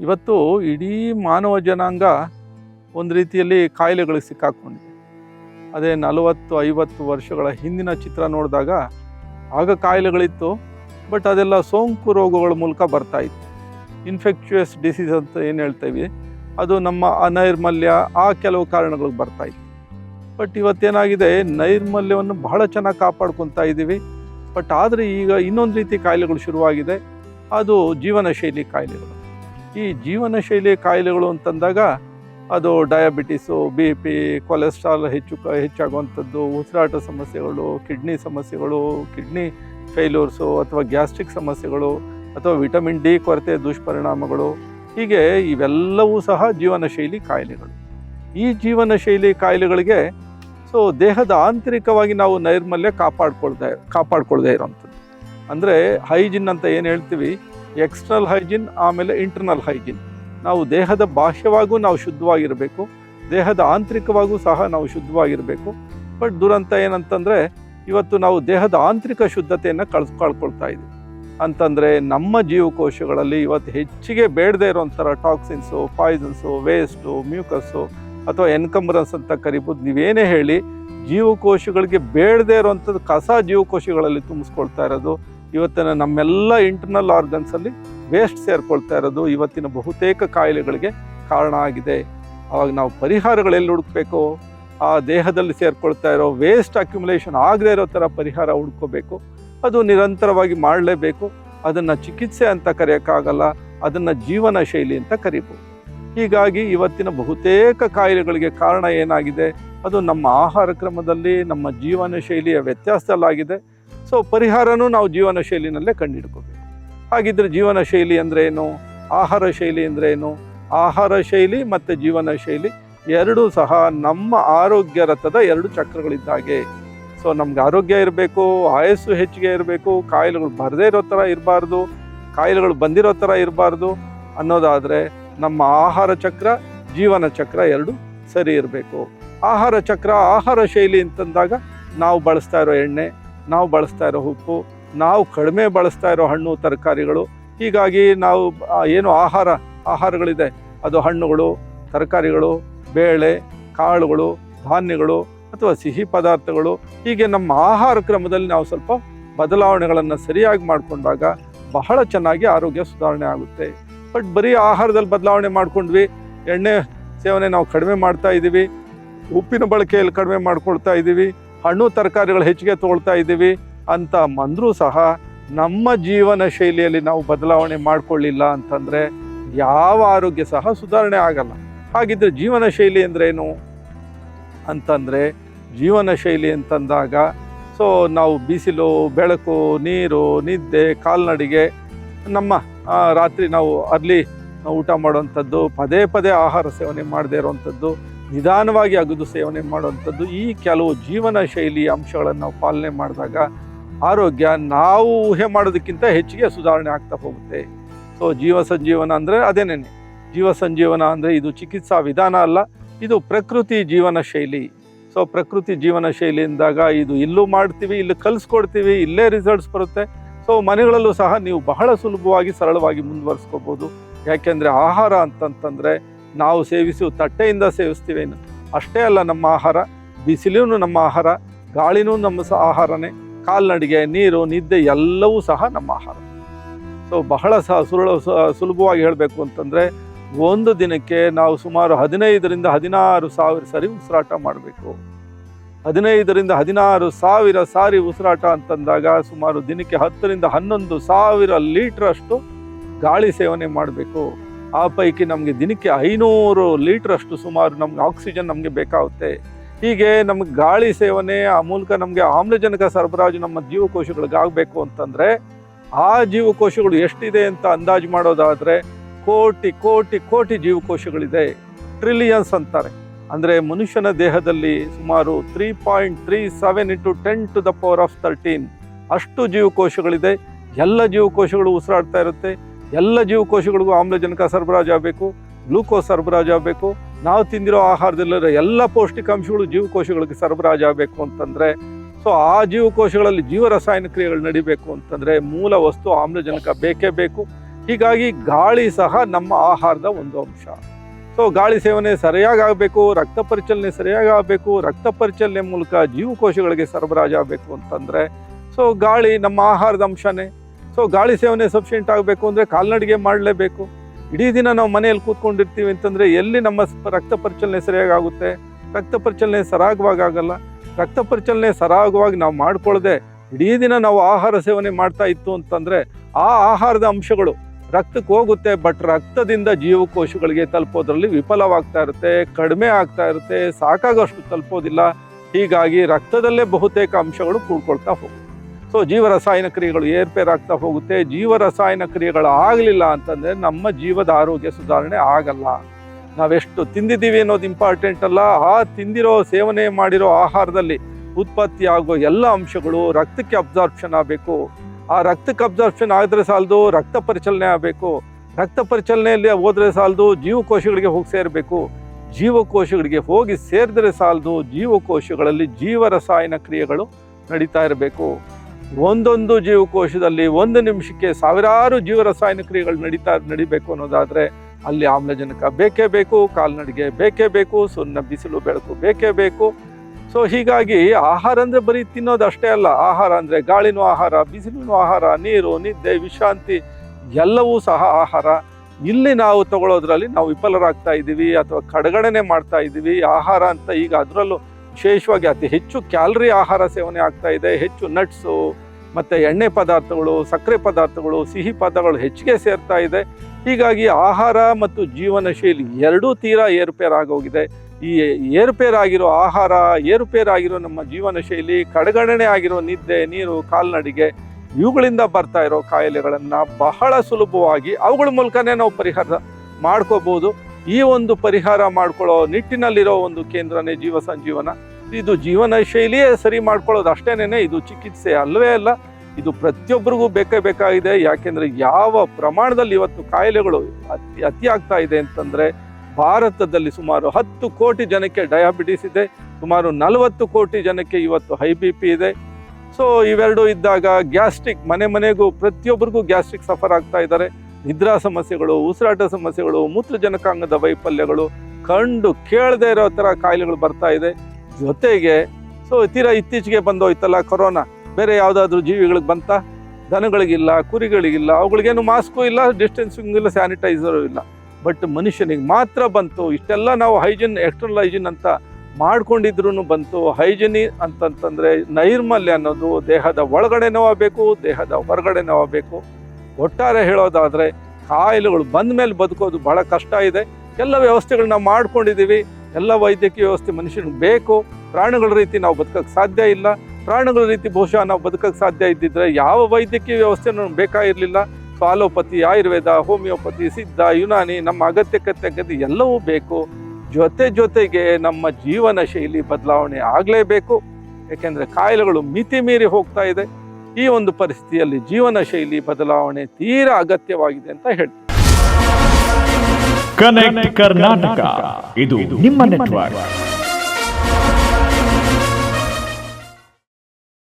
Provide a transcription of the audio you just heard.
ಇವತ್ತು ಇಡೀ ಮಾನವ ಜನಾಂಗ ಒಂದು ರೀತಿಯಲ್ಲಿ ಕಾಯಿಲೆಗಳಿಗೆ ಸಿಕ್ಕಾಕೊಂಡಿದೆ. ಅದೇ ನಲವತ್ತು, ಐವತ್ತು ವರ್ಷಗಳ ಹಿಂದಿನ ಚಿತ್ರ ನೋಡಿದಾಗ ಆಗ ಕಾಯಿಲೆಗಳಿತ್ತು, ಬಟ್ ಅದೆಲ್ಲ ಸೋಂಕು ರೋಗಗಳ ಮೂಲಕ ಬರ್ತಾ ಇತ್ತು. ಇನ್ಫೆಕ್ಚುಯಸ್ ಡಿಸೀಸ್ ಅಂತ ಏನು ಹೇಳ್ತೇವೆ ಅದು ನಮ್ಮ ಅನೈರ್ಮಲ್ಯ ಆ ಕೆಲವು ಕಾರಣಗಳಿಗೆ ಬರ್ತಾ ಇತ್ತು. ಬಟ್ ಇವತ್ತೇನಾಗಿದೆ, ನೈರ್ಮಲ್ಯವನ್ನು ಬಹಳ ಚೆನ್ನಾಗಿ ಕಾಪಾಡ್ಕೊತಾ ಇದ್ದೀವಿ. ಬಟ್ ಆದರೆ ಈಗ ಇನ್ನೊಂದು ರೀತಿ ಕಾಯಿಲೆಗಳು ಶುರುವಾಗಿದೆ. ಅದು ಜೀವನ ಶೈಲಿ ಕಾಯಿಲೆಗಳು. ಈ ಜೀವನ ಶೈಲಿ ಕಾಯಿಲೆಗಳು ಅಂತಂದಾಗ ಅದು ಡಯಾಬಿಟಿಸು, ಬಿ ಪಿ, ಕೊಲೆಸ್ಟ್ರಾಲ್ ಹೆಚ್ಚು ಹೆಚ್ಚಾಗುವಂಥದ್ದು, ಉಸಿರಾಟ ಸಮಸ್ಯೆಗಳು, ಕಿಡ್ನಿ ಸಮಸ್ಯೆಗಳು, ಕಿಡ್ನಿ ಫೇಲ್ಯೂರ್ಸು ಅಥವಾ ಗ್ಯಾಸ್ಟ್ರಿಕ್ ಸಮಸ್ಯೆಗಳು ಅಥವಾ ವಿಟಮಿನ್ ಡಿ ಕೊರತೆ ದುಷ್ಪರಿಣಾಮಗಳು, ಹೀಗೆ ಇವೆಲ್ಲವೂ ಸಹ ಜೀವನ ಶೈಲಿ ಕಾಯಿಲೆಗಳು. ಈ ಜೀವನ ಶೈಲಿ ಕಾಯಿಲೆಗಳಿಗೆ ಸೊ ದೇಹದ ಆಂತರಿಕವಾಗಿ ನಾವು ನೈರ್ಮಲ್ಯ ಕಾಪಾಡ್ಕೊಳ್ದೆ, ಕಾಪಾಡ್ಕೊಳ್ದೇ ಇರೋವಂಥದ್ದು ಅಂದರೆ ಹೈಜಿನ್ ಅಂತ ಏನು ಹೇಳ್ತೀವಿ? ಎಕ್ಸ್ಟರ್ನಲ್ ಹೈಜಿನ್, ಆಮೇಲೆ ಇಂಟರ್ನಲ್ ಹೈಜಿನ್. ನಾವು ದೇಹದ ಬಾಹ್ಯವಾಗೂ ನಾವು ಶುದ್ಧವಾಗಿರಬೇಕು, ದೇಹದ ಆಂತರಿಕವಾಗೂ ಸಹ ನಾವು ಶುದ್ಧವಾಗಿರಬೇಕು. ಬಟ್ ದುರಂತ ಏನಂತಂದರೆ, ಇವತ್ತು ನಾವು ದೇಹದ ಆಂತರಿಕ ಶುದ್ಧತೆಯನ್ನು ಕಳ್ಸ್, ಕಳ್ಕೊಳ್ತಾ ಇದ್ದೀವಿ. ಅಂತಂದರೆ ನಮ್ಮ ಜೀವಕೋಶಗಳಲ್ಲಿ ಇವತ್ತು ಹೆಚ್ಚಿಗೆ ಬೇಡದೇ ಇರೋಂಥರ ಟಾಕ್ಸಿನ್ಸು, ಪಾಯ್ಸನ್ಸು, ವೇಸ್ಟು, ಮ್ಯೂಕಸ್ಸು ಅಥವಾ ಎನ್ಕಂಬ್ರನ್ಸ್ ಅಂತ ಕರಿಬೋದು. ನೀವೇನೇ ಹೇಳಿ, ಜೀವಕೋಶಗಳಿಗೆ ಬೇಡದೇ ಇರೋವಂಥದ್ದು ಕಸ ಜೀವಕೋಶಗಳಲ್ಲಿ ತುಂಬಿಸ್ಕೊಳ್ತಾ ಇರೋದು ಇವತ್ತಿನ ನಮ್ಮೆಲ್ಲ ಇಂಟರ್ನಲ್ ಆರ್ಗನ್ಸಲ್ಲಿ ವೇಸ್ಟ್ ಸೇರ್ಕೊಳ್ತಾ ಇರೋದು ಇವತ್ತಿನ ಬಹುತೇಕ ಕಾಯಿಲೆಗಳಿಗೆ ಕಾರಣ ಆಗಿದೆ. ಅವಾಗ ನಾವು ಪರಿಹಾರಗಳೆಲ್ಲಿ ಹುಡುಕಬೇಕು? ಆ ದೇಹದಲ್ಲಿ ಸೇರ್ಕೊಳ್ತಾ ಇರೋ ವೇಸ್ಟ್ ಅಕ್ಯುಮುಲೇಷನ್ ಆಗದೇ ಇರೋ ಥರ ಪರಿಹಾರ ಹುಡ್ಕೋಬೇಕು. ಅದು ನಿರಂತರವಾಗಿ ಮಾಡಲೇಬೇಕು. ಅದನ್ನು ಚಿಕಿತ್ಸೆ ಅಂತ ಕರೆಯೋಕ್ಕಾಗಲ್ಲ. ಅದನ್ನು ಜೀವನ ಶೈಲಿ ಅಂತ ಕರಿಬೋದು. ಹೀಗಾಗಿ ಇವತ್ತಿನ ಬಹುತೇಕ ಕಾಯಿಲೆಗಳಿಗೆ ಕಾರಣ ಏನಾಗಿದೆ? ಅದು ನಮ್ಮ ಆಹಾರ ಕ್ರಮದಲ್ಲಿ, ನಮ್ಮ ಜೀವನ ಶೈಲಿಯ ವ್ಯತ್ಯಾಸದಲ್ಲಾಗಿದೆ. ಸೊ ಪರಿಹಾರನೂ ನಾವು ಜೀವನ ಶೈಲಿನಲ್ಲೇ ಕಂಡುಹಿಡ್ಕೋಬೇಕು ಹಾಗಿದ್ರೆ ಜೀವನ ಶೈಲಿ ಅಂದರೆ ಏನು? ಆಹಾರ ಶೈಲಿ ಅಂದ್ರೆ ಏನು? ಆಹಾರ ಶೈಲಿ ಮತ್ತು ಜೀವನ ಶೈಲಿ ಎರಡೂ ಸಹ ನಮ್ಮ ಆರೋಗ್ಯ ರಥದ ಎರಡು ಚಕ್ರಗಳಿದ್ದಾಗೆ ಸೊ ನಮ್ಗೆ ಆರೋಗ್ಯ ಇರಬೇಕು, ಆಯಸ್ಸು ಹೆಚ್ಚಿಗೆ ಇರಬೇಕು, ಕಾಯಿಲೆಗಳು ಬರದೇ ಇರೋ ಥರ ಇರಬಾರ್ದು, ಕಾಯಿಲೆಗಳು ಬಂದಿರೋ ಥರ ಇರಬಾರ್ದು ಅನ್ನೋದಾದರೆ ನಮ್ಮ ಆಹಾರ ಚಕ್ರ, ಜೀವನ ಚಕ್ರ ಎರಡು ಸರಿ ಇರಬೇಕು. ಆಹಾರ ಚಕ್ರ, ಆಹಾರ ಶೈಲಿ ಅಂತಂದಾಗ ನಾವು ಬಳಸ್ತಾ ಇರೋ ಎಣ್ಣೆ ನಾವು ಬಳಸ್ತಾ ಇರೋ ಉಪ್ಪು, ನಾವು ಕಡಿಮೆ ಬಳಸ್ತಾ ಇರೋ ಹಣ್ಣು, ತರಕಾರಿಗಳು. ಹೀಗಾಗಿ ನಾವು ಏನು ಆಹಾರ, ಆಹಾರಗಳಿದೆ. ಅದು ಹಣ್ಣುಗಳು, ತರಕಾರಿಗಳು, ಬೇಳೆ, ಕಾಳುಗಳು, ಧಾನ್ಯಗಳು ಅಥವಾ ಸಿಹಿ ಪದಾರ್ಥಗಳು. ಹೀಗೆ ನಮ್ಮ ಆಹಾರ ಕ್ರಮದಲ್ಲಿ ನಾವು ಸ್ವಲ್ಪ ಬದಲಾವಣೆಗಳನ್ನು ಸರಿಯಾಗಿ ಮಾಡಿಕೊಂಡಾಗ ಬಹಳ ಚೆನ್ನಾಗಿ ಆರೋಗ್ಯ ಸುಧಾರಣೆ ಆಗುತ್ತೆ. ಬಟ್ ಬರೀ ಆಹಾರದಲ್ಲಿ ಬದಲಾವಣೆ ಮಾಡ್ಕೊಂಡ್ವಿ. ಎಣ್ಣೆ ಸೇವನೆ ನಾವು ಕಡಿಮೆ ಮಾಡ್ತಾ ಇದ್ದೀವಿ ಉಪ್ಪಿನ ಬಳಕೆಯಲ್ಲಿ ಕಡಿಮೆ ಮಾಡ್ಕೊಳ್ತಾ ಇದ್ದೀವಿ ಹಣ್ಣು ತರಕಾರಿಗಳು ಹೆಚ್ಚಿಗೆ ತೊಗೊಳ್ತಾ ಇದ್ದೀವಿ ಅಂತ ಅಂದರೂ ಸಹ ನಮ್ಮ ಜೀವನ ಶೈಲಿಯಲ್ಲಿ ನಾವು ಬದಲಾವಣೆ ಮಾಡಿಕೊಳ್ಳಿಲ್ಲ ಅಂತಂದರೆ ಯಾವ ಆರೋಗ್ಯ ಸಹ ಸುಧಾರಣೆ ಆಗಲ್ಲ. ಹಾಗಿದ್ರೆ ಜೀವನ ಶೈಲಿ ಅಂದ್ರೇನು ಅಂತಂದರೆ ಜೀವನ ಶೈಲಿ ಅಂತಂದಾಗ ಸೊ ನಾವು ಬಿಸಿಲು, ಬೆಳಕು, ನೀರು, ನಿದ್ದೆ, ಕಾಲ್ನಡಿಗೆ, ನಮ್ಮ ರಾತ್ರಿ ನಾವು ಅರ್ಲಿ ಊಟ ಮಾಡುವಂಥದ್ದು, ಪದೇ ಪದೇ ಆಹಾರ ಸೇವನೆ ಮಾಡದೇ ಇರುವಂಥದ್ದು ನಿಧಾನವಾಗಿ ಅಗದು ಸೇವನೆ ಮಾಡುವಂಥದ್ದು ಈ ಕೆಲವು ಜೀವನ ಶೈಲಿ ಅಂಶಗಳನ್ನು ನಾವು ಪಾಲನೆ ಮಾಡಿದಾಗ ಆರೋಗ್ಯ ನಾವು ಊಹೆ ಮಾಡೋದಕ್ಕಿಂತ ಹೆಚ್ಚಿಗೆ ಸುಧಾರಣೆ ಆಗ್ತಾ ಹೋಗುತ್ತೆ. ಸೊ ಜೀವ ಸಂಜೀವನ ಅಂದರೆ ಅದೇನೇನೆ? ಜೀವ ಸಂಜೀವನ ಅಂದರೆ ಇದು ಚಿಕಿತ್ಸಾ ವಿಧಾನ ಅಲ್ಲ, ಇದು ಪ್ರಕೃತಿ ಜೀವನ ಶೈಲಿ. ಸೊ ಪ್ರಕೃತಿ ಜೀವನ ಶೈಲಿ ಅಂದಾಗ ಇದು ಇಲ್ಲೂ ಮಾಡ್ತೀವಿ, ಇಲ್ಲಿ ಕಲಿಸ್ಕೊಡ್ತೀವಿ, ಇಲ್ಲೇ ರಿಸಲ್ಟ್ಸ್ ಬರುತ್ತೆ. ಸೊ ಮನೆಗಳಲ್ಲೂ ಸಹ ನೀವು ಬಹಳ ಸುಲಭವಾಗಿ ಸರಳವಾಗಿ ಮುಂದುವರಿಸ್ಕೋಬೋದು. ಯಾಕೆಂದರೆ ಆಹಾರ ಅಂತಂತಂದರೆ ನಾವು ಸೇವಿಸುವ ತಟ್ಟೆಯಿಂದ ಸೇವಿಸ್ತೀವೇನು ಅಷ್ಟೇ ಅಲ್ಲ ನಮ್ಮ ಆಹಾರ ಬಿಸಿಲೂ ನಮ್ಮ ಆಹಾರ, ಗಾಳಿನೂ ನಮ್ಮ ಸಹ ಆಹಾರನೇ, ಕಾಲ್ನಡಿಗೆ, ನೀರು, ನಿದ್ದೆ ಎಲ್ಲವೂ ಸಹ ನಮ್ಮ ಆಹಾರ. ಸೊ ಬಹಳ ಸಹ ಸುಲಭವಾಗಿ ಹೇಳಬೇಕು ಅಂತಂದರೆ, ಒಂದು ದಿನಕ್ಕೆ ನಾವು ಸುಮಾರು ಹದಿನೈದರಿಂದ ಹದಿನಾರು ಸಾವಿರ ಸರಿ ಉಸಿರಾಟ ಮಾಡಬೇಕು. ಹದಿನೈದರಿಂದ ಹದಿನಾರು ಸಾವಿರ ಸಾರಿ ಉಸಿರಾಟ ಅಂತಂದಾಗ ಸುಮಾರು ದಿನಕ್ಕೆ ಹತ್ತರಿಂದ ಹನ್ನೊಂದು ಸಾವಿರ ಲೀಟ್ರಷ್ಟು ಗಾಳಿ ಸೇವನೆ ಮಾಡಬೇಕು. ಆ ಪೈಕಿ ನಮಗೆ ದಿನಕ್ಕೆ ಐನೂರು ಲೀಟ್ರಷ್ಟು ಸುಮಾರು ನಮ್ಗೆ ಆಕ್ಸಿಜನ್ ನಮಗೆ ಬೇಕಾಗುತ್ತೆ. ಹೀಗೆ ನಮಗೆ ಗಾಳಿ ಸೇವನೆ, ಆ ಮೂಲಕ ನಮಗೆ ಆಮ್ಲಜನಕ ಸರಬರಾಜು ನಮ್ಮ ಜೀವಕೋಶಗಳಿಗೆ ಆಗಬೇಕು ಅಂತಂದರೆ, ಆ ಜೀವಕೋಶಗಳು ಎಷ್ಟಿದೆ ಅಂತ ಅಂದಾಜು ಮಾಡೋದಾದರೆ, ಕೋಟಿ ಕೋಟಿ ಕೋಟಿ ಜೀವಕೋಶಗಳಿದೆ. ಟ್ರಿಲಿಯನ್ಸ್ ಅಂತಾರೆ. ಅಂದರೆ ಮನುಷ್ಯನ ದೇಹದಲ್ಲಿ ಸುಮಾರು three point three seven into ten to the power of thirteen ಅಷ್ಟು ಜೀವಕೋಶಗಳಿದೆ. ಎಲ್ಲ ಜೀವಕೋಶಗಳು ಉಸಿರಾಡ್ತಾ ಇರುತ್ತೆ. ಎಲ್ಲ ಜೀವಕೋಶಗಳಿಗೂ ಆಮ್ಲಜನಕ ಸರಬರಾಜು ಆಗಬೇಕು, ಗ್ಲೂಕೋಸ್ ಸರಬರಾಜು ಆಗಬೇಕು. ನಾವು ತಿಂದಿರೋ ಆಹಾರದಲ್ಲಿರೋ ಎಲ್ಲ ಪೌಷ್ಟಿಕಾಂಶಗಳು ಜೀವಕೋಶಗಳಿಗೆ ಸರಬರಾಜು ಆಗಬೇಕು ಅಂತಂದರೆ, ಸೊ ಆ ಜೀವಕೋಶಗಳಲ್ಲಿ ಜೀವರಸಾಯನ ಕ್ರಿಯೆಗಳು ನಡಿಬೇಕು ಅಂತಂದರೆ ಮೂಲ ವಸ್ತು ಆಮ್ಲಜನಕ ಬೇಕೇ ಬೇಕು. ಹೀಗಾಗಿ ಗಾಳಿ ಸಹ ನಮ್ಮ ಆಹಾರದ ಒಂದು ಅಂಶ. ಸೊ ಗಾಳಿ ಸೇವನೆ ಸರಿಯಾಗಿ ಆಗಬೇಕು, ರಕ್ತ ಪರಿಚಲನೆ ಸರಿಯಾಗಿ ಆಗಬೇಕು, ರಕ್ತ ಪರಿಚಲನೆ ಮೂಲಕ ಜೀವಕೋಶಗಳಿಗೆ ಸರಬರಾಜು ಆಗಬೇಕು ಅಂತಂದರೆ, ಸೊ ಗಾಳಿ ನಮ್ಮ ಆಹಾರದ ಅಂಶನೇ. ಸೊ ಗಾಳಿ ಸೇವನೆ ಸಫಿಷಿಯೆಂಟ್ ಆಗಬೇಕು ಅಂದರೆ ಕಾಲ್ನಡಿಗೆ ಮಾಡಲೇಬೇಕು. ಇಡೀ ದಿನ ನಾವು ಮನೆಯಲ್ಲಿ ಕೂತ್ಕೊಂಡಿರ್ತೀವಿ ಅಂತಂದರೆ ಎಲ್ಲಿ ನಮ್ಮ ರಕ್ತ ಪರಿಚಲನೆ ಸರಿಯಾಗಿ ಆಗುತ್ತೆ? ರಕ್ತ ಪರಿಚಲನೆ ಸರಾಗವಾಗಿ ಆಗಲ್ಲ. ರಕ್ತ ಪರಿಚಲನೆ ಸರಾಗವಾಗಿ ನಾವು ಮಾಡ್ಕೊಳ್ಳದೆ ಇಡೀ ದಿನ ನಾವು ಆಹಾರ ಸೇವನೆ ಮಾಡ್ತಾ ಇತ್ತು ಅಂತಂದರೆ ಆ ಆಹಾರದ ಅಂಶಗಳು ರಕ್ತಕ್ಕೆ ಹೋಗುತ್ತೆ ಬಟ್ ರಕ್ತದಿಂದ ಜೀವಕೋಶಗಳಿಗೆ ತಲುಪೋದ್ರಲ್ಲಿ ವಿಫಲವಾಗ್ತಾ ಇರುತ್ತೆ, ಕಡಿಮೆ ಆಗ್ತಾ ಇರುತ್ತೆ, ಸಾಕಾಗೋಷ್ಟು ತಲುಪೋದಿಲ್ಲ. ಹೀಗಾಗಿ ರಕ್ತದಲ್ಲೇ ಬಹುತೇಕ ಅಂಶಗಳು ಕೂಡ್ಕೊಳ್ತಾ ಹೋಗುತ್ತೆ. ಸೊ ಜೀವರಸಾಯನ ಕ್ರಿಯೆಗಳು ಏರ್ಪೇರಾಗ್ತಾ ಹೋಗುತ್ತೆ. ಜೀವರಸಾಯನ ಕ್ರಿಯೆಗಳು ಆಗಲಿಲ್ಲ ಅಂತಂದರೆ ನಮ್ಮ ಜೀವದ ಆರೋಗ್ಯ ಸುಧಾರಣೆ ಆಗಲ್ಲ. ನಾವೆಷ್ಟು ತಿಂದಿದ್ದೀವಿ ಅನ್ನೋದು ಇಂಪಾರ್ಟೆಂಟ್ ಅಲ್ಲ. ಆ ತಿಂದಿರೋ ಸೇವನೆ ಮಾಡಿರೋ ಆಹಾರದಲ್ಲಿ ಉತ್ಪತ್ತಿ ಆಗೋ ಎಲ್ಲ ಅಂಶಗಳು ರಕ್ತಕ್ಕೆ ಅಬ್ಸಾರ್ಪ್ಷನ್ ಆಗಬೇಕು. ಆ ರಕ್ತಕ್ಕೆ ಅಬ್ಸಾರ್ಪ್ಷನ್ ಆದರೆ ಸಾಲದು ರಕ್ತ ಪರಿಚಲನೆ ಆಗಬೇಕು. ರಕ್ತ ಪರಿಚಲನೆಯಲ್ಲಿ ಹೋದರೆ ಸಾಲದು ಜೀವಕೋಶಗಳಿಗೆ ಹೋಗಿ ಸೇರಬೇಕು. ಜೀವಕೋಶಗಳಿಗೆ ಹೋಗಿ ಸೇರಿದ್ರೆ ಸಾಲದು ಜೀವಕೋಶಗಳಲ್ಲಿ ಜೀವರಸಾಯನ ಕ್ರಿಯೆಗಳು ನಡೀತಾ ಇರಬೇಕು. ಒಂದೊಂದು ಜೀವಕೋಶದಲ್ಲಿ ಒಂದು ನಿಮಿಷಕ್ಕೆ ಸಾವಿರಾರು ಜೀವರಸಾಯನ ಕ್ರಿಯೆಗಳು ನಡೀತಾ ನಡಿಬೇಕು ಅನ್ನೋದಾದರೆ ಅಲ್ಲಿ ಆಮ್ಲಜನಕ ಬೇಕೇ ಬೇಕು, ಕಾಲ್ನಡಿಗೆ ಬೇಕೇ ಬೇಕು, ಸುಣ್ಣ ಬಿಸಿಲು, ಬೆಳಕು ಬೇಕೇ ಬೇಕು. ಸೊ ಹೀಗಾಗಿ ಆಹಾರ ಅಂದ್ರೆ ಬರೀ ತಿನ್ನೋದು ಅಷ್ಟೇ ಅಲ್ಲ. ಆಹಾರ ಅಂದ್ರೆ ಗಾಳಿನೂ ಆಹಾರ, ಬಿಸಿಲಿನೂ ಆಹಾರ, ನೀರು, ನಿದ್ದೆ, ವಿಶ್ರಾಂತಿ ಎಲ್ಲವೂ ಸಹ ಆಹಾರ. ಇಲ್ಲಿ ನಾವು ತಗೊಳ್ಳೋದ್ರಲ್ಲಿ ನಾವು ವಿಫಲರಾಗ್ತಾ ಇದ್ದೀವಿ ಅಥವಾ ಕಡೆಗಣನೆ ಮಾಡ್ತಾ ಇದ್ದೀವಿ. ಆಹಾರ ಅಂತ ಈಗ ಅದರಲ್ಲೂ ವಿಶೇಷವಾಗಿ ಅತಿ ಹೆಚ್ಚು ಕ್ಯಾಲರಿ ಆಹಾರ ಸೇವನೆ ಆಗ್ತಾ ಇದೆ. ಹೆಚ್ಚು ನಟ್ಸು ಮತ್ತು ಎಣ್ಣೆ ಪದಾರ್ಥಗಳು, ಸಕ್ಕರೆ ಪದಾರ್ಥಗಳು, ಸಿಹಿ ಪದಾರ್ಥಗಳು ಹೆಚ್ಚಿಗೆ ಸೇರ್ತಾ ಇದೆ. ಹೀಗಾಗಿ ಆಹಾರ ಮತ್ತು ಜೀವನ ಶೈಲಿ ಎರಡೂ ತೀರಾ ಏರುಪೇರಾಗೋಗಿದೆ ಈ ಏರುಪೇರಾಗಿರೋ ಆಹಾರ, ಏರುಪೇರಾಗಿರೋ ನಮ್ಮ ಜೀವನ ಶೈಲಿ ಕಡೆಗಣನೆ ಆಗಿರೋ ನಿದ್ದೆ, ನೀರು, ಕಾಲ್ನಡಿಗೆ, ಇವುಗಳಿಂದ ಬರ್ತಾ ಇರೋ ಕಾಯಿಲೆಗಳನ್ನು ಬಹಳ ಸುಲಭವಾಗಿ ಅವುಗಳ ಮೂಲಕನೇ ನಾವು ಪರಿಹಾರ ಮಾಡ್ಕೋಬೋದು. ಈ ಒಂದು ಪರಿಹಾರ ಮಾಡ್ಕೊಳ್ಳೋ ನಿಟ್ಟಿನಲ್ಲಿರೋ ಒಂದು ಕೇಂದ್ರನೇ ಜೀವ ಸಂಜೀವನ. ಇದು ಜೀವನ ಶೈಲಿಯೇ ಸರಿ ಮಾಡ್ಕೊಳ್ಳೋದು ಅಷ್ಟೇನೆ ಇದು ಚಿಕಿತ್ಸೆ ಅಲ್ಲವೇ ಅಲ್ಲ, ಇದು ಪ್ರತಿಯೊಬ್ಬರಿಗೂ ಬೇಕೇ ಬೇಕಾಗಿದೆ. ಯಾಕೆಂದ್ರೆ ಯಾವ ಪ್ರಮಾಣದಲ್ಲಿ ಇವತ್ತು ಕಾಯಿಲೆಗಳು ಅತಿ ಅತಿ ಆಗ್ತಾ ಇದೆ ಅಂತಂದ್ರೆ ಭಾರತದಲ್ಲಿ ಸುಮಾರು ಹತ್ತು ಕೋಟಿ ಜನಕ್ಕೆ ಡಯಾಬಿಟಿಸ್ ಇದೆ, ಸುಮಾರು ನಲವತ್ತು ಕೋಟಿ ಜನಕ್ಕೆ ಇವತ್ತು ಹೈ ಬಿ ಪಿ ಇದೆ. ಸೊ ಇವೆರಡು ಇದ್ದಾಗ ಗ್ಯಾಸ್ಟ್ರಿಕ್ ಮನೆ ಮನೆಗೂ ಪ್ರತಿಯೊಬ್ಬರಿಗೂ ಗ್ಯಾಸ್ಟ್ರಿಕ್ ಸಫರ್ ಆಗ್ತಾ ಇದ್ದಾರೆ. ನಿದ್ರಾ ಸಮಸ್ಯೆಗಳು, ಉಸಿರಾಟ ಸಮಸ್ಯೆಗಳು, ಮೂತ್ರಜನಕಾಂಗದ ವೈಫಲ್ಯಗಳು ಕಂಡು ಕೇಳದೇ ಇರೋ ಥರ ಕಾಯಿಲೆಗಳು ಬರ್ತಾ ಇದೆ. ಜೊತೆಗೆ, ಸೊ ತೀರಾ ಇತ್ತೀಚೆಗೆ ಬಂದೋಯ್ತಲ್ಲ ಕೊರೋನಾ. ಬೇರೆ ಯಾವುದಾದ್ರೂ ಜೀವಿಗಳಿಗೆ ಬಂತ? ದನಗಳಿಗಿಲ್ಲ, ಕುರಿಗಳಿಗಿಲ್ಲ, ಅವುಗಳಿಗೇನು ಮಾಸ್ಕು ಇಲ್ಲ, ಡಿಸ್ಟೆನ್ಸಿಂಗ್ ಇಲ್ಲ, ಸ್ಯಾನಿಟೈಸರು ಇಲ್ಲ. ಬಟ್ ಮನುಷ್ಯನಿಗೆ ಮಾತ್ರ ಬಂತು. ಇಷ್ಟೆಲ್ಲ ನಾವು ಹೈಜಿನ್, ಎಕ್ಸ್ಟರ್ನಲ್ ಹೈಜಿನ್ ಅಂತ ಮಾಡ್ಕೊಂಡಿದ್ರು ಬಂತು. ಹೈಜಿನಿ ಅಂತಂತಂದರೆ ನೈರ್ಮಲ್ಯ ಅನ್ನೋದು, ದೇಹದ ಒಳಗಡೆ ನೋವಾಗಬೇಕು ದೇಹದ ಹೊರಗಡೆನೂ ಆಗಬೇಕು ಒಟ್ಟಾರೆ ಹೇಳೋದಾದರೆ, ಕಾಯಿಲೆಗಳು ಬಂದ ಮೇಲೆ ಬದುಕೋದು ಬಹಳ ಕಷ್ಟ ಇದೆ. ಎಲ್ಲ ವ್ಯವಸ್ಥೆಗಳನ್ನ ಮಾಡ್ಕೊಂಡಿದ್ದೀವಿ. ಎಲ್ಲ ವೈದ್ಯಕೀಯ ವ್ಯವಸ್ಥೆ ಮನುಷ್ಯನಿಗೆ ಬೇಕು. ಪ್ರಾಣಿಗಳ ರೀತಿ ನಾವು ಬದುಕೋಕ್ಕೆ ಸಾಧ್ಯ ಇಲ್ಲ. ಪ್ರಾಣಿಗಳ ರೀತಿ ಬಹುಶಃ ನಾವು ಬದುಕೋಕ್ಕೆ ಸಾಧ್ಯ ಇದ್ದಿದ್ರೆ ಯಾವ ವೈದ್ಯಕೀಯ ವ್ಯವಸ್ಥೆ ನಮ್ಗೆ ಬೇಕಾಗಿರಲಿಲ್ಲ ಆಲೋಪತಿ ಆಯುರ್ವೇದ, ಹೋಮಿಯೋಪತಿ, ಸಿದ್ಧ, ಯುನಾನಿ, ನಮ್ಮ ಅಗತ್ಯಕ್ಕೆ ತಕ್ಕಂತೆ ಎಲ್ಲವೂ ಬೇಕು. ಜೊತೆ ಜೊತೆಗೆ ನಮ್ಮ ಜೀವನ ಶೈಲಿ ಬದಲಾವಣೆ ಆಗಲೇಬೇಕು. ಏಕೆಂದರೆ ಕಾಯಿಲೆಗಳು ಮಿತಿ ಮೀರಿ ಹೋಗ್ತಾ ಇದೆ. ಈ ಒಂದು ಪರಿಸ್ಥಿತಿಯಲ್ಲಿ ಜೀವನ ಶೈಲಿ ಬದಲಾವಣೆ ತೀರಾ ಅಗತ್ಯವಾಗಿದೆ ಅಂತ ಹೇಳ್ತೀನಿ. ಕನೆಕ್ಟ್ ಕರ್ನಾಟಕ ಇದು ನಿಮ್ಮ ನೆಟ್ವರ್ಕ್